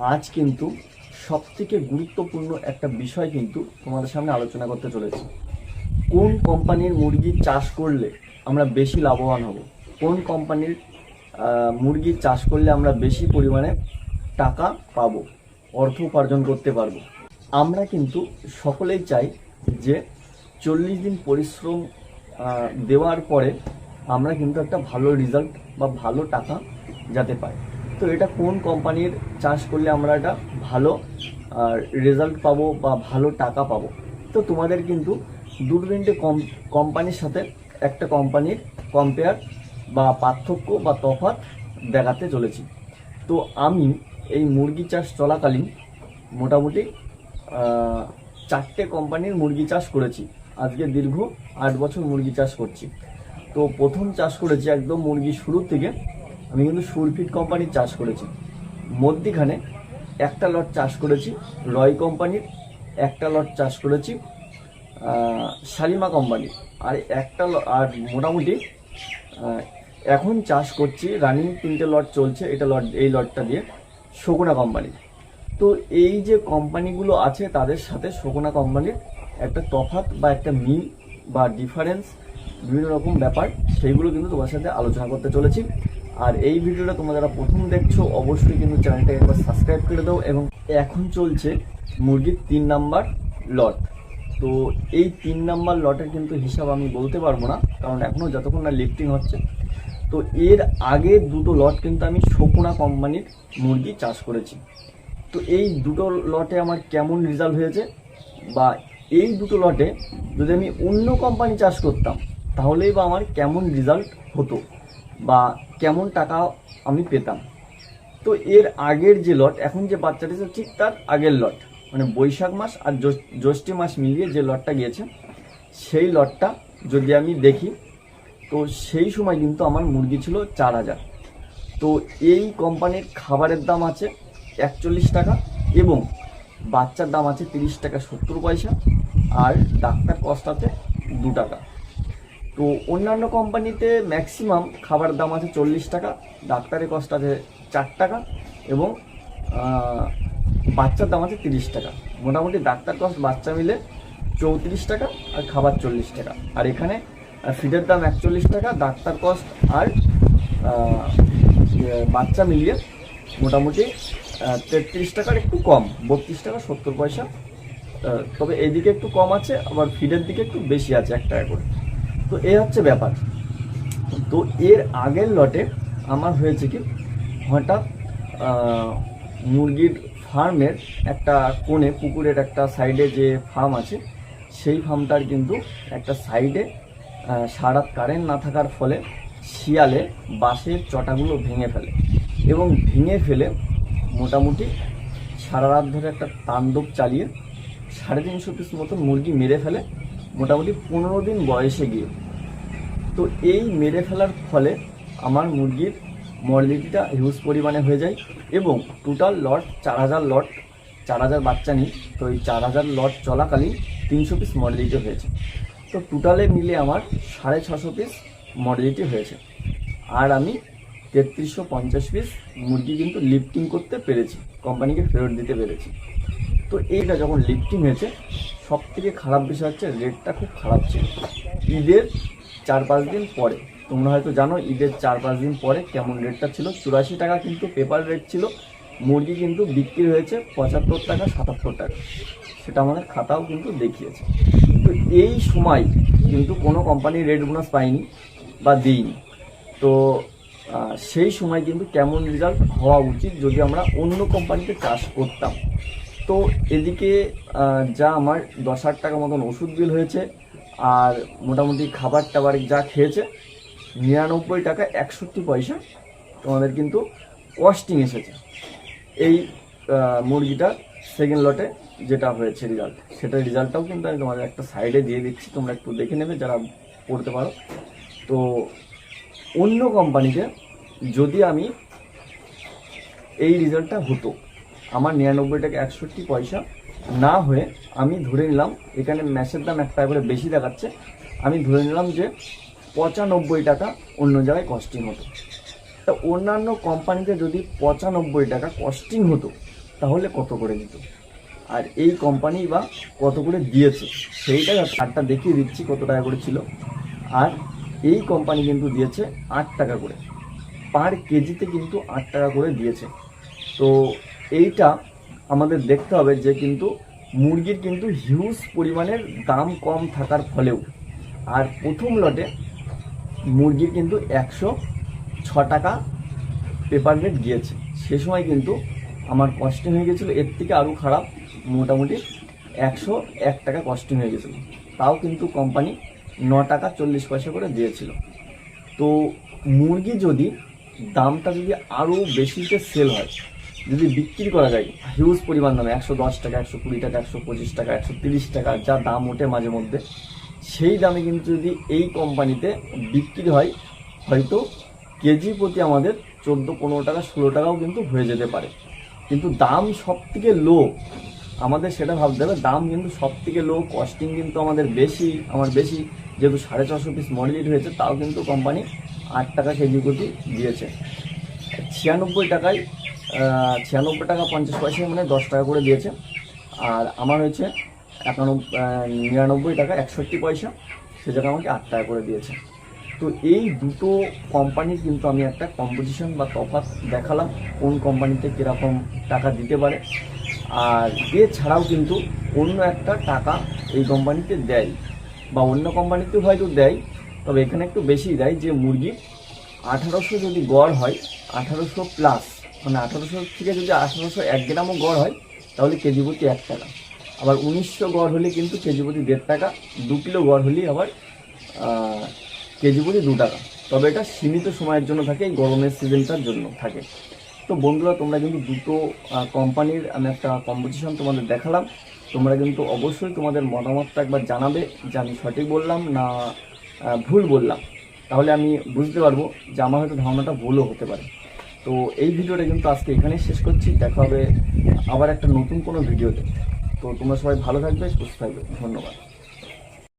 আজ কিন্তু সব থেকে গুরুত্বপূর্ণ একটা বিষয় কিন্তু তোমাদের সামনে আলোচনা করতে চলেছি। কোন কোম্পানির মুরগি চাষ করলে আমরা বেশি লাভবান হব? কোন কোম্পানির মুরগি চাষ করলে আমরা বেশি পরিমাণে টাকা পাবো, অর্থ উপার্জন করতে পারব? আমরা কিন্তু সকলেই চাই যে চল্লিশ দিন পরিশ্রম দেওয়ার পরে আমরা কিন্তু একটা ভালো রেজাল্ট বা ভালো টাকা যাতে পাই। তো এটা কোন কোম্পানির চাষ করলে আমরা এটা ভালো রেজাল্ট পাবো বা ভালো টাকা পাবো? তো তোমাদের কিন্তু কম, কোম্পানির সাথে একটা কোম্পানির কম্পেয়ার বা পার্থক্য বা তফাৎ দেখাতে চলেছি। তো আমি এই মুরগি চাষ চলাকালীন মোটামুটি চারটে কোম্পানির মুরগি চাষ করেছি। আজকে দীর্ঘ আট বছর মুরগি চাষ করছি। তো প্রথম চাষ করেছি একদম মুরগি শুরু থেকে আমি কিন্তু সুরফিট কোম্পানির চাষ করেছি। মধ্যিখানে একটা লট চাষ করেছি, রয় কোম্পানির একটা লট চাষ করেছি শালিমা কোম্পানি আর একটা আর মোটামুটি এখন চাষ করছি রানিং তিনটে লট চলছে, এটা লট এই লটটা দিয়ে শকুনা কোম্পানি তো এই যে কোম্পানিগুলো আছে, তাদের সাথে শকুনা কোম্পানির একটা তফাৎ বা একটা মিল বা ডিফারেন্স বিভিন্ন রকম ব্যাপার, সেইগুলো কিন্তু তোমার সাথে আলোচনা করতে চলেছি। আর এই ভিডিওটা তোমরা যারা প্রথম দেখছ, অবশ্যই কিন্তু চ্যানেলটাকে একবার সাবস্ক্রাইব করে দাও এবং এখন চলছে মুরগির তিন নাম্বার লট তো এই তিন নাম্বার লটের কিন্তু হিসাব আমি বলতে পারব না, কারণ এখনও যতক্ষণ না লিফটিং হচ্ছে। তো এর আগে দুটো লট কিন্তু আমি শকুনা কোম্পানির মুরগি চাষ করেছি। তো এই দুটো লটে আমার কেমন রেজাল্ট হয়েছে? বা এই দুটো লটে যদি আমি অন্য কোম্পানি চাষ করতাম, তাহলেই বা আমার কেমন রেজাল্ট হতো? বা কেমন টাকা আমি পেতাম। তো এর আগের যে লট এখন যে বাচ্চাটা ঠিক তার আগের লট মানে বৈশাখ মাস আর জ্যৈষ- জ্যৈষ্ঠ মাস মিলিয়ে যে লটটা গিয়েছে, সেই লটটা যদি আমি দেখি, তো সেই সময় কিন্তু আমার মুরগি ছিল চার হাজার। তো এই কোম্পানির খাবারের দাম আছে একচল্লিশ টাকা এবং বাচ্চার দাম আছে তিরিশ টাকা সত্তর পয়সা, আর ডাক্তার কস্ট আছে দু টাকা। তো অন্যান্য কোম্পানিতে ম্যাক্সিমাম খাবার দাম আছে চল্লিশ টাকা ডাক্তারের কস্ট আছে চার টাকা এবং বাচ্চার দাম আছে তিরিশ টাকা। মোটামুটি ডাক্তার কস্ট বাচ্চা মিলে চৌত্রিশ টাকা আর খাবার চল্লিশ টাকা। আর এখানে ফিডের দাম একচল্লিশ টাকা ডাক্তার কস্ট আর ইয়ে, বাচ্চা মিলিয়ে মোটামুটি তেত্রিশ টাকার একটু কম বত্রিশ টাকা সত্তর পয়সা। তবে এইদিকে একটু কম আছে আবার ফিডের দিকে একটু বেশি আছে এক টাকা করে। তো এই হচ্ছে ব্যাপার। তো এর আগের লটে আমার হয়েছে কি, হঠাৎ মুরগির ফার্মের একটা কোণে, পুকুরের একটা সাইডে যে ফার্ম আছে, সেই ফার্মটার কিন্তু একটা সাইডে সারাত কারেন্ট না থাকার ফলে শিয়ালে বাঁশের চটাগুলো ভেঙে ফেলে এবং ভেঙে ফেলে মোটামুটি সারা রাত ধরে একটা তাণ্ডব চালিয়ে সাড়ে তিনশো পিস মতো মুরগি মেরে ফেলে মোটামুটি পনেরো দিন বয়সে গিয়ে। তো এই মেরে ফেলার ফলে আমার মুরগির মর্লিটিটা হিউজ পরিমাণে হয়ে যায় এবং টোটাল লট চার হাজার লট চার হাজার বাচ্চা নিই তো এই চার হাজার লট চলাকালীন তিনশো পিস মর্লিটি হয়েছে। তো টোটালে মিলে আমার সাড়ে ছশো পিস মর্লিটি হয়েছে। আর আমি তেত্রিশশো পঞ্চাশ পিস মুরগি কিন্তু লিফটিং করতে পেরেছি কোম্পানিকে ফেরত দিতে পেরেছি। তো এইটা যখন লিফটিং হয়েছে সব থেকে খারাপ বিষয় হচ্ছে রেটটা খুব খারাপ ছিল। ঈদের চার পাঁচ দিন পরে, তোমরা হয়তো জানো ঈদের চার পাঁচ দিন পরে কেমন রেটটা ছিল। চুরাশি টাকা কিন্তু পেপার রেট ছিল, মুরগি কিন্তু বিক্রি হয়েছে পঁচাত্তর টাকা, সাতাত্তর টাকা। সেটা আমাদের খাতাও কিন্তু দেখিয়েছে। তো এই সময় কিন্তু কোনো কোম্পানি রেট বোনাস পাইনি বা দিইনি তো সেই সময় কিন্তু কেমন রেজাল্ট হওয়া উচিত যদি আমরা অন্য কোম্পানিতে চাষ করতাম। তো এদিকে যা আমার দশ হাজার টাকা মতন ওষুধ বিল হয়েছে আর মোটামুটি খাবার টাবার যা খেয়েছে নিরানব্বই টাকা একষট্টি পয়সা তোমাদের কিন্তু কস্টিং এসেছে। এই আহ, মুরগিটা সেকেন্ড লটে যেটা হয়েছে রেজাল্ট সেটা রেজাল্টটাও কিন্তু আমি তোমাদের একটা সাইডে দিয়ে দিচ্ছি তোমরা একটু দেখে নেবে যারা পড়তে পারো। তো অন্য কোম্পানিতে যদি আমি এই রেজাল্টটা হতো আমার নিরানব্বই টাকা একষট্টি পয়সা না হয়ে আমি ধরে নিলাম, এখানে ম্যাচের দাম এক টাকা করে বেশি দেখাচ্ছে, আমি ধরে নিলাম যে পঁচানব্বই টাকা অন্য জায়গায় কস্টিং হতো। তা অন্যান্য কোম্পানিতে যদি পঁচানব্বই টাকা কস্টিং হতো, তাহলে কত করে দিত? আর এই কোম্পানি বা কত করে দিয়েছে? সেইটাই চারটা দেখিয়ে দিচ্ছি কত টাকা করে ছিল। আর এই কোম্পানি কিন্তু দিয়েছে আট টাকা করে। পার কেজিতে কিন্তু আট টাকা করে দিয়েছে। তো এইটা আমাদের দেখতে হবে যে কিন্তু মুরগির কিন্তু হিউজ পরিমাণের দাম কম থাকার ফলেও আর প্রথম লটে মুরগির কিন্তু একশো ছ টাকা পেপার রেট গিয়েছে। সে সময় কিন্তু আমার কস্টিং হয়ে গেছিল, এর থেকে আরও খারাপ, মোটামুটি একশো এক টাকা কস্টিং হয়ে গেছিল। তাও কিন্তু কোম্পানি ন টাকা চল্লিশ পয়সা করে দিয়েছিল। তো মুরগি যদি দামটা যদি আরও বেশিতে সেল হয় যদি বিক্রি করা যায় হিউজ পরিমাণ দামে, একশো দশ টাকা, একশো কুড়ি টাকা, একশো পঁচিশ টাকা, একশো তিরিশ টাকা, যা দাম ওঠে মাঝে মধ্যে, সেই দামে কিন্তু যদি এই কোম্পানিতে বিক্রি হয়, হয়তো কেজি প্রতি আমাদের চোদ্দ, পনেরো টাকা, ষোলো টাকাও কিন্তু হয়ে যেতে পারে। কিন্তু দাম সব থেকে লো আমাদের সেটা ভাবতে হবে, দাম কিন্তু সব থেকে লো কস্টিং কিন্তু আমাদের বেশি, আমার বেশি, যেহেতু সাড়ে ছশো পিস মডেলিট হয়েছে, তাও কিন্তু কোম্পানি আট টাকা কেজি প্রতি দিয়েছে। ছিয়ানব্বই টাকায় ছিয়ানব্বই টাকা পঞ্চাশ পয়সা মানে দশ টাকা করে দিয়েছে। আর আমার হয়েছে একানব্বই নিরানব্বই টাকা একষট্টি পয়সা, সে জায়গায় আমাকে আট টাকা করে দিয়েছে। তো এই দুটো কোম্পানির কিন্তু আমি একটা কম্পোজিশন বা তফাৎ দেখালাম, কোন কোম্পানিতে কীরকম টাকা দিতে পারে। আর এছাড়াও কিন্তু অন্য একটা টাকা এই কোম্পানিতে দেয়, বা অন্য কোম্পানিতেও হয়তো দেয়, তবে এখানে একটু বেশি দেয়, যে মুরগি আঠারোশো যদি গড় হয়, আঠারোশো প্লাস মানে আঠারোশো থেকে যদি আঠারোশো এক গ্রামও গড় হয়, তাহলে কেজি প্রতি এক টাকা। আবার উনিশশো গড় হলে কিন্তু কেজি প্রতি দেড় টাকা, দু কিলো গড় হলেই আবার কেজি প্রতি দু টাকা। তবে এটা সীমিত সময়ের জন্য থাকে এই গরমের সিজনটার জন্য থাকে। তো বন্ধুরা, তোমরা কিন্তু দুটো কোম্পানির আমি একটা কম্পিটিশন তোমাদের দেখালাম। তোমরা কিন্তু অবশ্যই তোমাদের মতামতটা একবার জানাবে যে আমি সঠিক বললাম না ভুল বললাম। তাহলে আমি বুঝতে পারব যে আমার হয়তো ধারণাটা ভুলও হতে পারে। তো এই ভিডিওটা কিন্তু আজকে এখানেই শেষ করছি। দেখা হবে আবার একটা নতুন কোনো ভিডিওতে। তো তোমরা সবাই ভালো থাকবে, সুস্থ থাকবে। ধন্যবাদ।